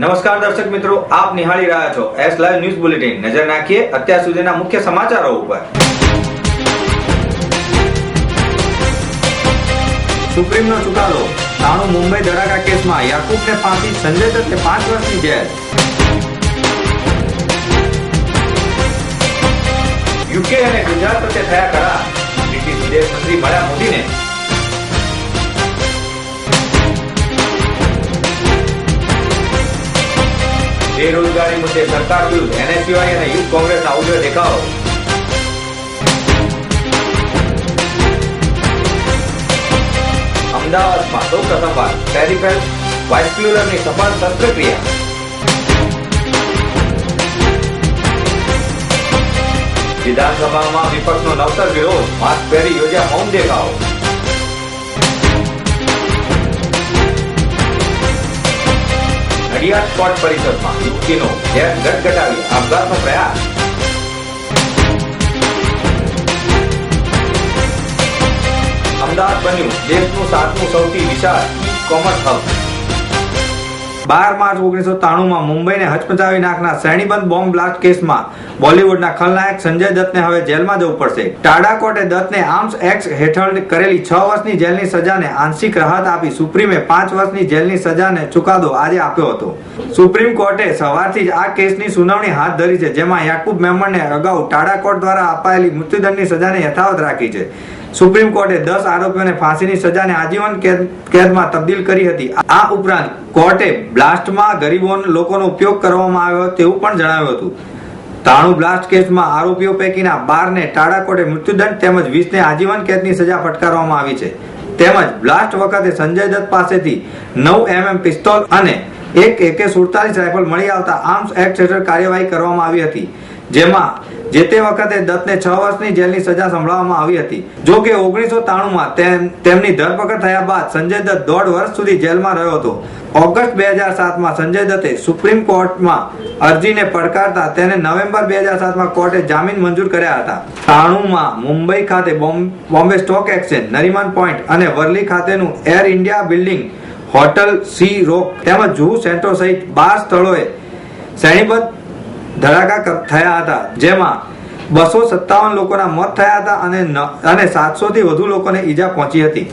નમસ્કાર દર્શક મિત્રો, આપ નિહાળી રહ્યા છો એસ લાઈવ ન્યૂઝ બુલેટિન નજર નાખીએ, અત્યાર સુધીના મુખ્ય સમાચારો ઉપર. સુપ્રીમનો ચુકાદો. તાણું મુંબઈ ધડાકા કેસમાં યાકુબને ફાંસી સંજય દત્તને પાંચ વર્ષની જેલ. યુકે અને ગુજરાત વચ્ચે થયા કરાર. બ્રિટિશ વિદેશ મંત્રી મળ્યા મોદીને બેરોજગારી મુદ્દે સરકાર વિરુદ્ધ એનએસયુઆઈ અને યુથ કોંગ્રેસના ઉગ્ર દેખાવો. અમદાવાદમાં સૌ પ્રથમવાર પેરિફેલ વાઇસ્ક્યુલરની સફળ શસ્ત્રક્રિયા. વિધાનસભામાં વિપક્ષનો નવતર વિરોધ માસ્ક પહેરી યોજ્યા મૌન દેખાવો. નડિયાદ સ્પોટ પરિષદમાં યુવતીનો ઘેર ગટગટાવી આપઘાતનો પ્રયાસ. અમદાવાદ બન્યું દેશનું સાતમું સૌથી વિશાળ કોમર્સ હબ બાર માર્ચ ઓગણીસો ત્રાણુંમાં મુંબઈને હચમચાવી નાખનાર શ્રેણીબંધ બોમ્બ બ્લાસ્ટ કેસમાં બોલિવૂડના ખલનાયક સંજય દત્તને હવે જેલમાં જવું પડશે. ટાડા કોર્ટે દત્તને આર્મ્સ એક્ટ હેઠળ કરેલી છ વર્ષની જેલની સજાને આંશિક રાહત આપી સુપ્રીમે પાંચ વર્ષની જેલની સજાને ચુકાદો આજે આપ્યો હતો. સુપ્રીમ કોર્ટે સવારથી જ આ કેસની સુનાવણી હાથ ધરી છે, જેમાં યાકુબ મેમણને અગાઉ ટાડા કોર્ટ દ્વારા અપાયેલી મૃત્યુદંડની સજાને યથાવત રાખી છે. સુપ્રીમ કોર્ટે દસ આરોપીઓને ફાંસીની સજાને આજીવન કેદમાં તબદીલ કરી હતી. આ ઉપરાંત કોર્ટે બ્લાસ્ટમાં ગરીબો લોકોનો ઉપયોગ કરવામાં આવ્યો તેવું પણ જણાવ્યું હતું. તાણુ બ્લાસ્ટ કેસમાં આરોપીઓ પૈકીના બારને ટાડા કોર્ટે મૃત્યુદંડ તેમજ વીસને આજીવન કેદની સજા ફટકારવામાં આવી છે. તેમજ બ્લાસ્ટ વખતે સંજય દત્ત પાસેથી નવ એમએમ પિસ્તોલ અને એક એકે સુડતાલીસ રાઇફલ મળી આવતા આર્મ્સ એક્ટ હેઠળ કાર્યવાહી કરવામાં આવી હતી. જેમાં જે તે વખતે દત્તને છ વર્ષની જેલની સજા સંભળાવવામાં આવી હતી. જો કે ઓગણીસો ત્રાણુંમાં તેમની ધરપકડ થયા બાદ સંજય દત્ત દોઢ વર્ષ સુધી જેલમાં રહ્યો હતો. ઓગસ્ટ બે હજાર સાતમાં સંજય દત્તે સુપ્રીમ કોર્ટમાં અરજીને પડકારતા તેને નવેમ્બર બે હજાર સાતમાં કોર્ટે જામીન મંજૂર કર્યા હતા. ત્રાણુંમાં મુંબઈ ખાતે Bombay Stock Exchange, Nariman Point અને Worli ખાતેનું Air India building, hotel Sea Rock તેમજ જુહુ સેન્ટ્રો સહિત બાર સ્થળોએ શ્રેણીબદ્ધ ધડાકા થયા હતા, જેમાં બસો સત્તાવન લોકોના મોત થયા હતા અને અને સાતસો થી વધુ લોકોને ઈજા પહોંચી હતી.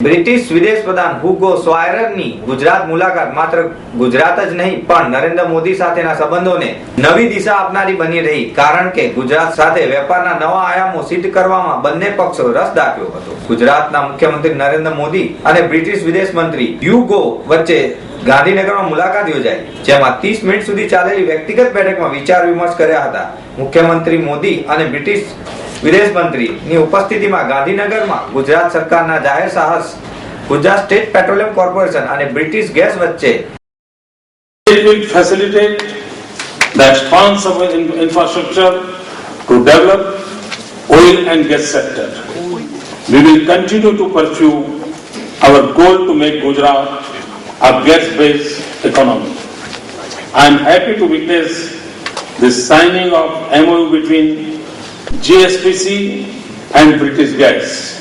બ્રિટિશ વિદેશ પ્રધાન હુગો સ્વાયરની ગુજરાત મુલાકાત માત્ર ગુજરાત જ નહીં, પણ નરેન્દ્ર મોદી સાથેના સંબંધોને નવી દિશા આપનારી બની રહી, કારણ કે ગુજરાત સાથે વેપારના નવા આયામો સિદ્ધ કરવામાં બંને પક્ષો રસ દાખવ્યો હતો. ગુજરાતના મુખ્યમંત્રી નરેન્દ્ર મોદી અને બ્રિટિશ વિદેશ મંત્રી યુગો વચ્ચે ગાંધીનગરમાં મુલાકાત યોજાઈ, જેમાં ત્રીસ મિનિટ સુધી ચાલેલી વ્યક્તિગત બેઠકમાં વિચાર વિમર્શ કર્યા હતા. મુખ્યમંત્રી મોદી અને બ્રિટિશ વિદેશ મંત્રીની ઉપસ્થિતિમાં ગાંધીનગરમાં ગુજરાત સરકારના જાહેર સાહસ ગુજરાત સ્ટેટ પેટ્રોલિયમ કોર્પોરેશન અને બ્રિટિશ ગેસ વચ્ચે It will facilitate the expansion of infrastructure to develop oil and gas sector. We will continue to pursue our goal to make Gujarat a gas-based economy. I am happy to witness the signing of MOU between GSPC and British Gas.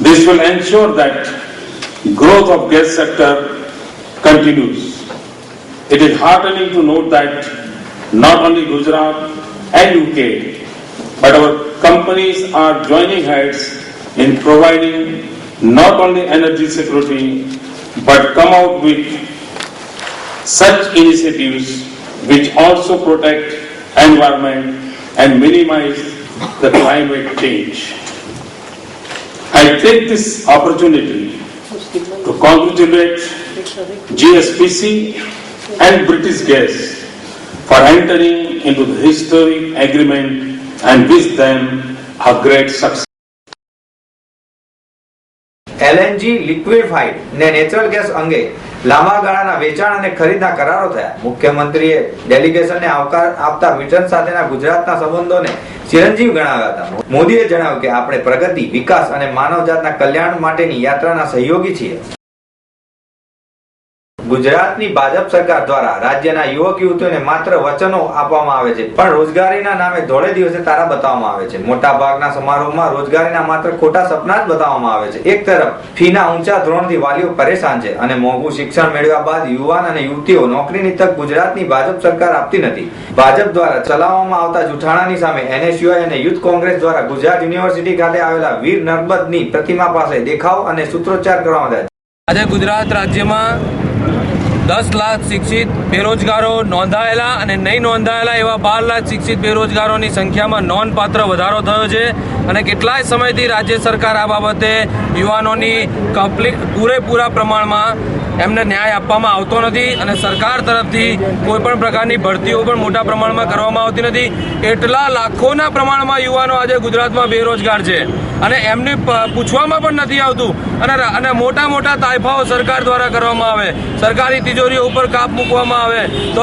This will ensure that growth of gas sector continues. It is heartening to note that not only Gujarat and UK, but our companies are joining heads in providing not only energy security, but come out with such initiatives which also protect environment and minimize the climate change. I take this opportunity to congratulate GSPC and British Gas for entering into the historic agreement and wish them a great success. LNG liquefied ને natural gas અંગે લાંબા ગાળાના વેચાણ અને ખરીદના કરારો થયા. મુખ્યમંત્રીએ ડેલિગેશનને આવકાર આપતા બ્રિટન સાથેના ગુજરાતના સંબંધોને ચિરંજીવ ગણાવ્યા હતા. મોદીએ જણાવ્યું કે આપણે પ્રગતિ, વિકાસ અને માનવજાતના કલ્યાણ માટેની યાત્રાના સહયોગી છીએ. ગુજરાતની ભાજપ સરકાર દ્વારા રાજ્યના યુવક યુવતીઓને માત્ર વચનો આપવામાં આવે છે, પણ રોજગારીના નામે ધોળે દિવસે તારા બતાવવામાં આવે છે. મોટા ભાગના સમારોહમાં રોજગારીના માત્ર ખોટા સપના જ બતાવવામાં આવે છે. એક તરફ, ફીના ઊંચા ધોરણથી વાલીઓ પરેશાન છે અને મોંઘું શિક્ષણ મેળવ્યા બાદ યુવાન અને યુવતીઓ નોકરીની તક ગુજરાતની ભાજપ સરકાર આપતી નથી. ભાજપ દ્વારા ચલાવવામાં આવતા જુઠાણાની સામે એનએસયુઆઈ અને યુથ કોંગ્રેસ દ્વારા ગુજરાત યુનિવર્સિટી ખાતે આવેલા વીર નર્મદની પ્રતિમા પાસે દેખાવ અને સૂત્રોચ્ચાર કરવામાં આવ્યા આજે ગુજરાત રાજ્યમાં દસ લાખ શિક્ષિત બેરોજગારો નોંધાયેલા અને નહીં નોંધાયેલા એવા બાર લાખ શિક્ષિત બેરોજગારોની સંખ્યામાં નોંધપાત્ર વધારો થયો છે અને કેટલાય સમયથી રાજ્ય સરકાર આ બાબતે યુવાનોની કમ્પ્લીટ પૂરેપૂરા પ્રમાણમાં એમને ન્યાય આપવામાં આવતો નથી અને સરકાર તરફથી કોઈ પણ પ્રકારની ભરતીઓ પણ મોટા પ્રમાણમાં કરવામાં આવતી નથી. એટલા લાખોના પ્રમાણમાં યુવાનો આજે ગુજરાતમાં બેરોજગાર છે. અને એમને પૂછવામાં પણ નથી આવતું. અને અને મોટા મોટા તાયફાઓ સરકાર દ્વારા કરવામાં આવે. સરકારી તિજોરીઓ ઉપર કાપ મૂકવામાં આવે. તો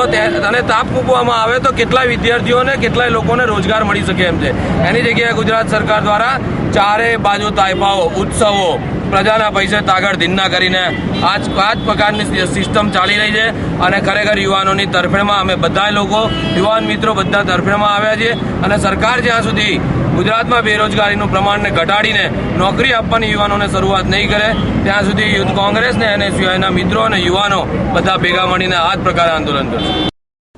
અને તાપ મૂકવામાં આવે તો કેટલાય વિદ્યાર્થીઓને, કેટલાય લોકોને રોજગાર મળી શકે એમ છે. એની જગ્યાએ ગુજરાત સરકાર દ્વારા ચારે બાજુ તાયફાઓ, ઉત્સવો, પ્રજાના પૈસે તાગડ ધીન્ના કરીને આજ આ પ્રકારની સિસ્ટમ ચાલી રહી છે. અને ખરેખર યુવાનોની તરફેણમાં અમે બધા લોકો, યુવાન મિત્રો બધા તરફેણમાં આવ્યા છીએ. અને સરકાર જ્યાં સુધી ગુજરાતમાં બેરોજગારીનું પ્રમાણને ઘટાડીને નોકરી આપવાની યુવાનોને શરૂઆત નહીં કરે, ત્યાં સુધી યુથ કોંગ્રેસ ને એનએસયુઆઈના મિત્રો અને યુવાનો બધા ભેગા મળીને આ જ પ્રકારે આંદોલન કરશે.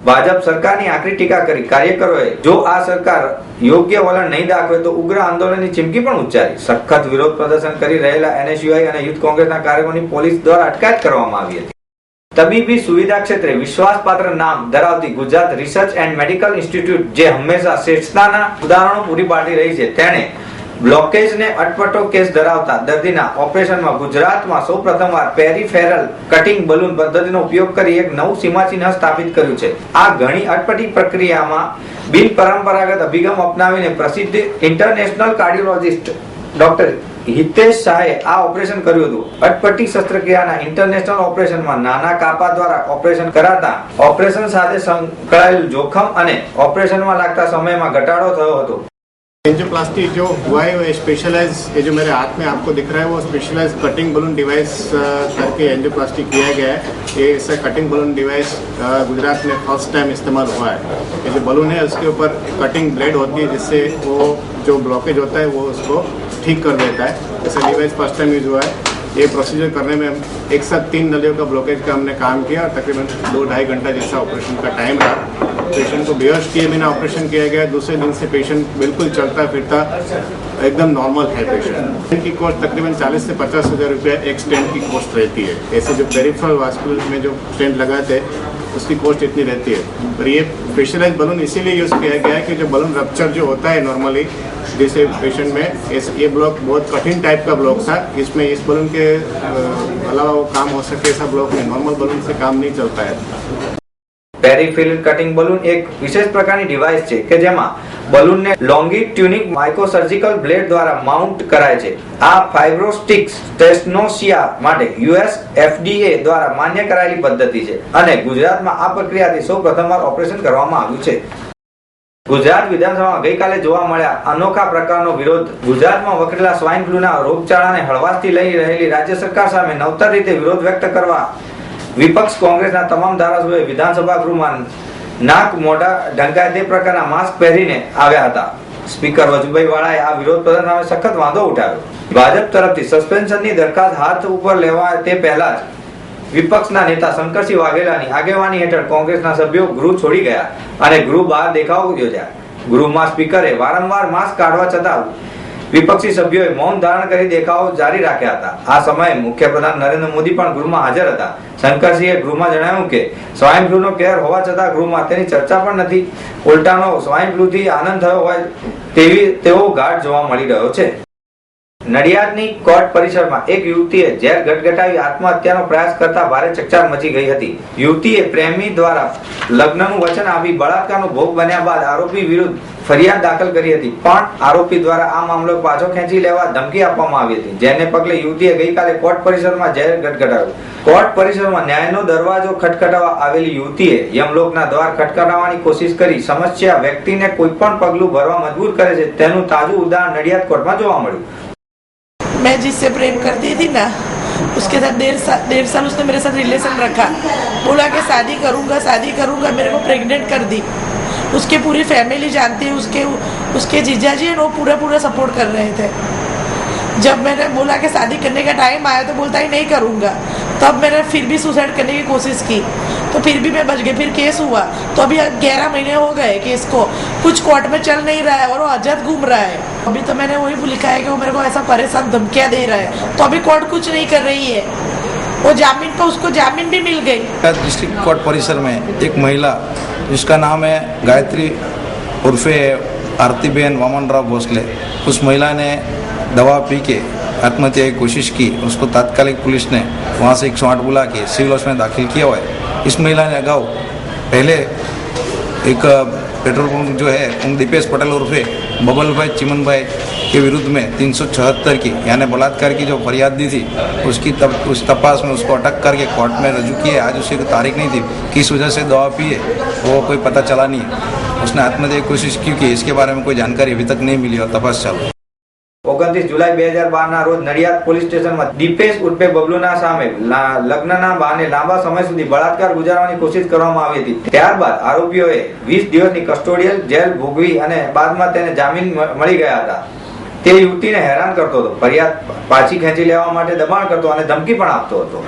ભાજપ સરકારની આકરી ટીકા કરી. કાર્યકરોએ જો આ સરકાર યોગ્ય વલણ નહીં દાખવે તો ઉગ્ર આંદોલનની ચીમકી પણ ઉચ્ચારી. સખત વિરોધ પ્રદર્શન કરી રહેલા એનએસયુઆઈ અને યુથ કોંગ્રેસના કાર્યકરોની પોલીસ દ્વારા અટકાયત કરવામાં આવી હતી. તબીબી સુવિધા ક્ષેત્રે વિશ્વાસપાત્ર નામ ધરાવતી Gujarat Research and Medical Institute જે હંમેશા શ્રેષ્ઠતાના ઉદાહરણો પૂરી પાડી રહી છે. તેણે બ્લોકેજને અટપટો કેસ ધરાવતા દર્દીના ઓપરેશનમાં ગુજરાતમાં સૌ પ્રથમવાર પેરીફેરલ કટિંગ બલૂન પદ્ધતિનો ઉપયોગ કરી એક નવું સીમાચિહ્ન સ્થાપિત કર્યું છે. આ ઘણી અટપટી પ્રક્રિયામાં બિન પરંપરાગત અભિગમ અપનાવીને પ્રસિદ્ધ ઇન્ટરનેશનલ કાર્ડિયોલોજિસ્ટ ડોક્ટર હિતેશ શાહે આ ઓપરેશન કર્યું હતું અટપટી શસ્ત્રક્રિયાના ઇન્ટરનેશનલ ઓપરેશનમાં નાના કાપા દ્વારા ઓપરેશન કરાતા ઓપરેશન સાથે સંકળાયેલ જોખમ અને ઓપરેશનમાં લાગતા સમયમાં ઘટાડો થયો હતો एंजियोप्लास्टी जो हुआ है वो स्पेशलाइज ये जो मेरे हाथ में आपको दिख रहा है वो स्पेशलाइज कटिंग बलून डिवाइस करके एंजियोप्लास्टी किया गया है ये ऐसा कटिंग बलून डिवाइस अ, गुजरात में फर्स्ट टाइम इस्तेमाल हुआ है ये जो बलून है उसके ऊपर कटिंग ब्लेड होती है जिससे वो जो ब्लॉकेज होता है वो उसको ठीक कर देता है। ऐसा डिवाइस फ़र्स्ट टाइम यूज़ हुआ है। ये प्रोसीजर करने में एक साथ तीन नलियों का ब्लॉकेज का हमने काम किया और तकरीबन दो ढाई घंटा जैसा ऑपरेशन का टाइम रहा। पेशेंट को बेहोश किए बिना ऑपरेशन किया गया। दूसरे दिन से पेशेंट बिल्कुल चलता फिरता एकदम नॉर्मल है पेशेंट की कॉस्ट तकरीबन 40 से पचास हज़ार रुपया एक स्टेंट की कॉस्ट रहती है। ऐसे जो पेरिफेरल वास्कुलर में जो स्टेंट लगाते हैं, उसकी कॉस्ट इतनी रहती है। और ये स्पेशलाइज बलून इसीलिए यूज़ किया गया है कि जो बलून रप्चर जो होता है नॉर्मली जैसे पेशेंट में इस ये ब्लॉक बहुत कठिन टाइप का ब्लॉक था इसमें इस बलून के अ, अलावा वो काम हो सके ऐसा ब्लॉक में नॉर्मल बलून से काम नहीं चलता है પેરીફિલ કટિંગ બલૂન એક વિશેષ પ્રકારની ડિવાઇસ છે કે જેમાં બલૂનને લોંગિટ્યુનિક માઇક્રોસર્જિકલ બ્લેડ દ્વારા માઉન્ટ કરાય છે આ ફાઇબ્રોસ્ટિક્સ ટેસ્નોસિયા માટે યુએસ એફડીએ દ્વારા માન્ય કરાયેલી પદ્ધતિ છે અને ગુજરાતમાં આ પ્રક્રિયાથી સૌ પ્રથમવાર ઓપરેશન કરવામાં આવ્યું છે ગુજરાત વિધાનસભામાં ગઈકાલે જોવા મળ્યા અનોખા પ્રકારનો વિરોધ. ગુજરાતમાં વકરેલા સ્વાઇન ફ્લૂના રોગચાળાને હળવાશથી લઈ રહેલી રાજ્ય સરકાર સામે નવતર રીતે વિરોધ વ્યક્ત કરવા વિપક્ષ કોંગ્રેસના તમામ ધારાસભ્યો વિધાનસભા ગૃહમાં નાક મોઢા ઢંકાય તે પ્રકારના માસ્ક પહેરીને આવ્યા હતા. સ્પીકર વજુભાઈ વાળાએ આ વિરોધ પ્રદર્શન સામે સખત વાંધો ઉઠાવ્યો. ભાજપ તરફથી સસ્પેન્શનની દરખાસ્ત હાથ ઉપર લેવા તે પહેલા જ વિપક્ષના નેતા શંકરસિંહ વાઘેલાની આગેવાની હેઠળ કોંગ્રેસના સભ્યો ગૃહ છોડી ગયા અને ગૃહ બહાર દેખાવો યોજ્યા. ગૃહમાં સ્પીકરે વારંવાર માસ્ક કાઢવા છતાં વિપક્ષી સભ્યોએ મૌન ધારણ કરી દેખાવો જારી રાખ્યા હતા. આ સમયે મુખ્યપ્રધાન નરેન્દ્ર મોદી પણ ગૃહમાં હાજર હતા. શંકરસિંહે ગૃહમાં જણાવ્યું કે સ્વાઇન ફ્લૂનો કેર હોવા છતાં ગૃહમાં તેની ચર્ચા પણ નથી. ઉલટાનો સ્વાઇન ફ્લૂથી આનંદ થયો હોય તેવી તેવો ઘાટ જોવા મળી રહ્યો છે. નડિયાદની કોર્ટ પરિસરમાં એક યુવતીએ ઝેર ગટગટાવી આત્મહત્યાનો પ્રયાસ કરતા ભારે ચકચાર મચી ગઈ હતી. યુવતીએ પ્રેમી દ્વારા લગ્નનું વચન આપી બળાત્કારનો ભોગ બન્યા બાદ આરોપી વિરુદ્ધ ફરિયાદ દાખલ કરી હતી. પણ આરોપી દ્વારા આ મામલો પાછો ખેંચી લેવા ધમકી આપવામાં આવી હતી, જેને પગલે યુવતીએ ગઈકાલે કોર્ટ પરિસરમાં ઝેર ગટગટાવ્યું. કોર્ટ પરિસરમાં ન્યાયનો દરવાજો ખટખટાવવા આવેલી યુવતીએ યમલોકના દ્વાર ખટખટાવવાની કોશિશ કરી સમસ્યા વ્યક્તિને કોઈ પણ પગલું ભરવા મજબૂર કરે છે તેનું તાજું ઉદાહરણ નડિયાદ કોર્ટમાં જોવા મળ્યું. मैं जिससे प्रेम करती थी ना, उसके साथ डेढ़ साल डेढ़ साल उसने मेरे साथ रिलेशन रखा। बोला कि शादी करूँगा शादी करूँगा, मेरे को प्रेग्नेंट कर दी। उसके पूरी फैमिली जानती है उसके उसके जीजा जी वो पूरा पूरा सपोर्ट कर रहे थे। जब मैंने बोला कि शादी करने का टाइम आया तो बोलता ही, नहीं करूँगा। तब मैंने फिर भी सुसाइड करने की कोशिश की। तो फिर भी मैं बच गई। फिर केस हुआ। तो अभी ग्यारह महीने हो गए केस को। कुछ कोर्ट में चल नहीं रहा है और वो आज़ाद घूम रहा है। अभी तो मैंने वही लिखा है कि वो मेरे को ऐसा परेशान धमकियाँ दे रहा है। तो अभी कोर्ट कुछ नहीं कर रही है। वो जामीन पर उसको जामीन भी मिल गई। डिस्ट्रिक्ट कोर्ट परिसर में एक महिला, जिसका नाम है गायत्री उर्फे आरती आरतीबेन वामन राव भोसले। उस महिला ने दवा पी के आत्महत्या की कोशिश की, उसको तात्कालिक पुलिस ने वहाँ से एक सौ आठ बुला के सिविल हॉस्पिटल में दाखिल किया हुआ है। इस महिला ने अगाऊ पहले एक पेट्रोल पंप जो है, उन दीपेश पटेल उर्फे बबल भाई चिमन भाई के विरुद्ध में तीन सौ चौहत्तर की, यानी बलात्कार की जो फरियाद दी थी, उसकी तब उस तपास में उसको अटक करके कोर्ट में रजू किए। आज उसकी कोई तारीख नहीं थी, किस वजह से दवा पी है, वो कोई पता चला नहीं है। उसने आत्महत्या की कोशिश की कि, इसके बारे में कोई जानकारी अभी तक नहीं मिली और तपास चालू। ઓગણત્રીસ જુલાઈ બે હજાર બાર ના રોજ નડિયાદ પોલીસ સ્ટેશનમાં દીપેશ ઉર્ફે બબલુના સામે લગ્નના બહાને લાંબા સમય સુધી બળાત્કાર ગુજારવાની કોશિશ કરવામાં આવી હતી. ત્યારબાદ આરોપીઓએ વીસ દિવસની કસ્ટોડિયલ જેલ ભોગવી અને બાદમાં તેને જામીન મળી ગયા હતા. તે યુવતીને હેરાન કરતો હતો, ફરિયાદ પાછી ખેંચી લેવા માટે દબાણ કરતો અને ધમકી પણ આપતો હતો.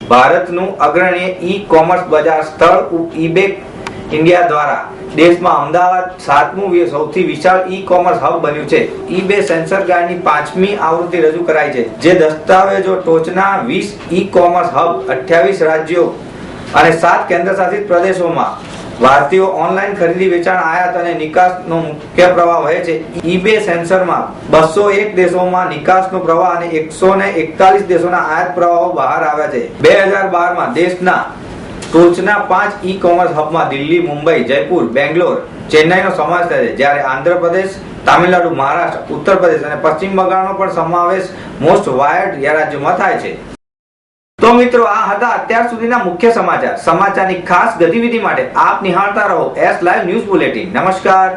ભારતનું અગ્રણી ઈ કોમર્સ બજાર સ્થળ ઈબે ઇન્ડિયા દ્વારા દેશમાં અમદાવાદ સાતમું સૌથી વિશાળ ઈ કોમર્સ હબ બન્યું છે. ઈબે સેન્સર ગાર્ડની પાંચમી આવૃત્તિ રજૂ કરાઈ છે. જે દસ્તાવેજો ટોચના વીસ ઈ કોમર્સ હબ, અઠ્યાવીસ રાજ્યો અને સાત કેન્દ્રશાસિત પ્રદેશોમાં. ભારતીયો ઓનલાઈન ખરીદી વેચાણ આયાત અને નિકાસનો મુખ્ય પ્રવાહ વહે છે. ઈબે સેન્સરમાં બસો એક દેશોમાં નિકાસનો પ્રવાહ અને એકસો ને એકતાલીસ દેશોના આયાત પ્રવાહો બહાર આવ્યા છે. બે હજાર બારમાં દેશના ટોચના પાંચ ઈ કોમર્સ હબમાં દિલ્હી, મુંબઈ, જયપુર, બેંગ્લોર ચેન્નાઈનો સમાવેશ થાય છે, જ્યારે આંધ્રપ્રદેશ, તામિલનાડુ, મહારાષ્ટ્ર ઉત્તર પ્રદેશ અને પશ્ચિમ બંગાળનો પણ સમાવેશ મોસ્ટ વાયર્ડ રાજ્યોમાં થાય છે. તો મિત્રો, આ હતા અત્યાર સુધીના મુખ્ય સમાચાર. સમાચારની ખાસ ગતિવિધિ માટે આપ નિહાળતા રહો એસ લાઈવ ન્યૂઝ બુલેટિન નમસ્કાર.